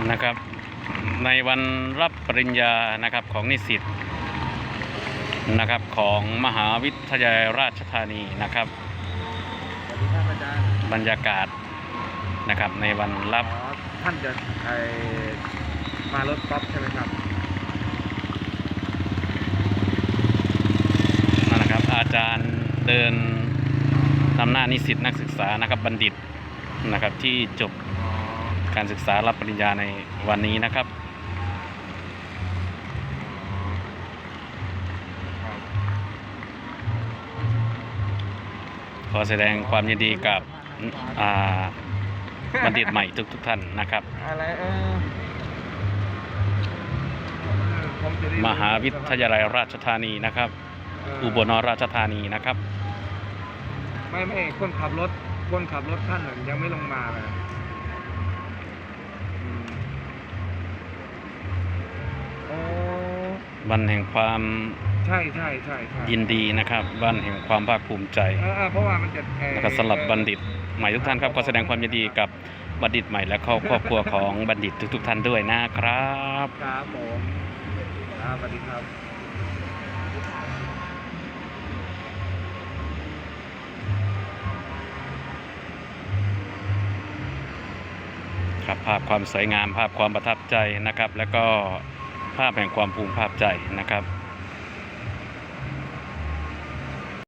วันรับปริญญานะครับของนิสิตนะครับของมหาวิทยาลัยราชธานีนะครับสวัสดีครับอาจารย์บรรยากาศนะครับในวันรับอ๋อท่านจะไอมารถก๊อฟใช่ไหมครับนั่นนะครับอาจารย์เดินนำหน้านิสิตนักศึกษานะครับบัณฑิตนะครับที่จบอ๋อ การศึกษารับปริญญาในวันนี้นะครับ ขอแสดงความยินดีกับอ่าบัณฑิตใหม่ทุกทุกท่านนะครับ มหาวิทยาลัยราชธานีนะครับ อุบลราชธานีนะครับ ไม่ไม่คนขับรถคนขับรถท่านน่ะยังไม่ลงมาเลย วันแห่งความใช่ใช่ใช่ใช่ยินดีนะครับ วันแห่งความภาคภูมิใจเออเออเพราะว่ามันจะเอ่อ นะครับสำหรับบัณฑิตใหม่ทุกท่านครับขอแสดงความยินดีกับบัณฑิตใหม่และครอบครอบครัวของบัณฑิตทุก ๆ ท่านด้วยนะครับ ครับผมครับสวัสดีครับครับภาพความสวยงามภาพความประทับใจนะครับ แล้วก็ ภาพแห่งความภูมิภาพใจนะครับ